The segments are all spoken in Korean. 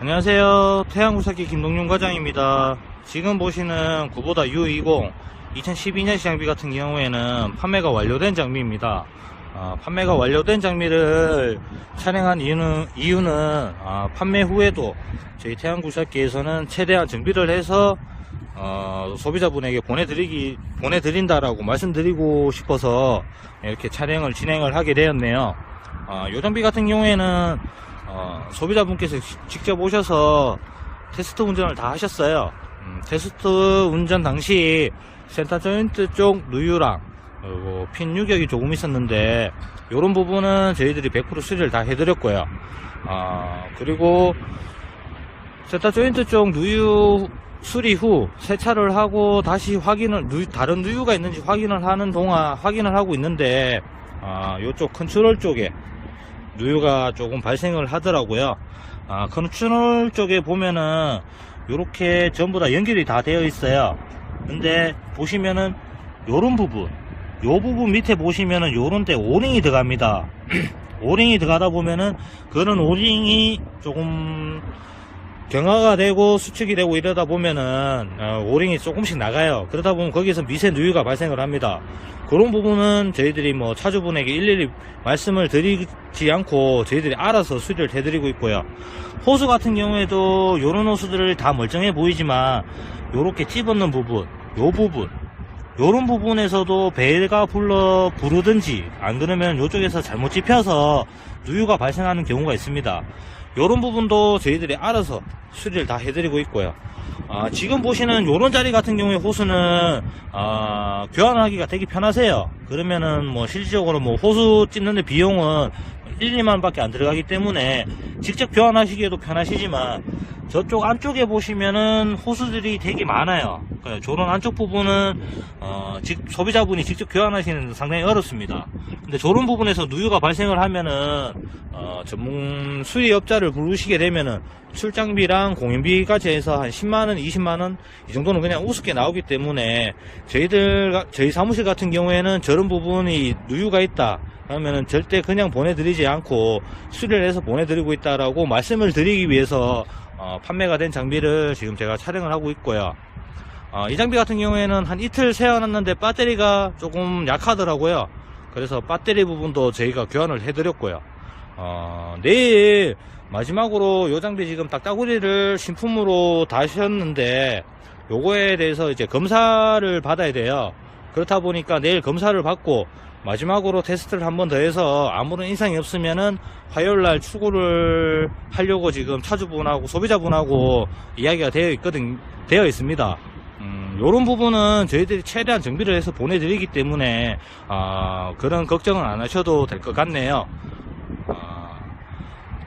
안녕하세요. 태양구사기 김동윤 과장입니다. 지금 보시는 구보다 U20 2012년 장비 같은 경우에는 판매가 완료된 장비입니다. 아, 판매가 완료된 장비를 촬영한 이유는, 이유는 아, 판매 후에도 저희 태양구사기에서는 최대한 정비를 해서 어, 소비자분에게 보내드리기 보내드린다라고 말씀드리고 싶어서 이렇게 촬영을 진행을 하게 되었네요. 아, 요 장비 같은 경우에는 어, 소비자분께서 시- 직접 오셔서 테스트 운전을 다 하셨어요. 음, 테스트 운전 당시 센터 조인트 쪽 누유랑 그리고 핀 유격이 조금 있었는데 이런 부분은 저희들이 100% 수리를 다 해드렸고요. 아, 그리고 센터 조인트 쪽 누유 수리 후 세차를 하고 다시 확인을 누- 다른 누유가 있는지 확인을 하는 동안 확인을 하고 있는데 아, 요쪽 컨트롤 쪽에 누유가 조금 발생을 하더라고요. 아, 컨트롤 쪽에 보면은 요렇게 전부 다 연결이 다 되어 있어요. 근데 보시면은 요런 부분, 요 부분 밑에 보시면은 요런 데 오링이 들어갑니다. 오링이 들어가다 보면은 그런 오링이 조금 경화가 되고 수축이 되고 이러다 보면은 어, 오링이 조금씩 나가요. 그러다 보면 거기서 미세 누유가 발생을 합니다. 그런 부분은 저희들이 뭐 차주분에게 일일이 말씀을 드리지 않고 저희들이 알아서 수리를 해드리고 있고요. 호수 같은 경우에도 요런 호수들을 다 멀쩡해 보이지만 요렇게 찝었는 부분, 요 부분, 요런 부분에서도 배가 불러 부르든지 안 그러면 요쪽에서 잘못 찝혀서 누유가 발생하는 경우가 있습니다. 요런 부분도 저희들이 알아서 수리를 다 해드리고 있고요. 아, 지금 보시는 요런 자리 같은 경우에 호수는 아, 교환하기가 되게 편하세요. 그러면은 뭐 실질적으로 뭐 호수 찝는데 비용은 1, 2만 밖에 안 들어가기 때문에 직접 교환하시기에도 편하시지만 저쪽 안쪽에 보시면은 호수들이 되게 많아요. 저런 안쪽 부분은 어, 직- 소비자분이 직접 교환하시는 데 상당히 어렵습니다. 근데 저런 부분에서 누유가 발생을 하면은 어, 전문 수리업자를 부르시게 되면은 출장비랑 공인비까지 해서 한 10만원, 20만원 이 정도는 그냥 우습게 나오기 때문에 저희들 가- 저희 사무실 같은 경우에는 저런 부분이 누유가 있다. 그러면은 절대 그냥 보내드리지 않고 수리를 해서 보내드리고 있다라고 말씀을 드리기 위해서 어, 판매가 된 장비를 지금 제가 촬영을 하고 있고요. 어, 이 장비 같은 경우에는 한 이틀 세워놨는데 배터리가 조금 약하더라고요. 그래서 배터리 부분도 저희가 교환을 해드렸고요. 어, 내일 마지막으로 요 장비 지금 딱따구리를 신품으로 다셨는데 요거에 대해서 이제 검사를 받아야 돼요. 그렇다 보니까 내일 검사를 받고 마지막으로 테스트를 한 번 더 해서 아무런 인상이 없으면은 화요일 날 출고를 하려고 지금 차주분하고 소비자분하고 이야기가 되어 있거든, 되어 있습니다. 음, 요런 부분은 저희들이 최대한 정비를 해서 보내드리기 때문에, 아, 그런 걱정은 안 하셔도 될 것 같네요. 아,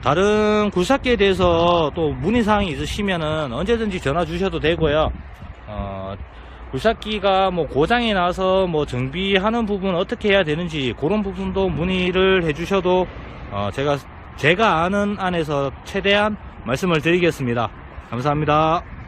다른 굴삭기에 대해서 또 문의사항이 있으시면은 언제든지 전화 주셔도 되고요. 어, 굴삭기가 뭐 고장이 나서 뭐 정비하는 부분 어떻게 해야 되는지 그런 부분도 문의를 해주셔도 어, 제가 제가 아는 안에서 최대한 말씀을 드리겠습니다. 감사합니다.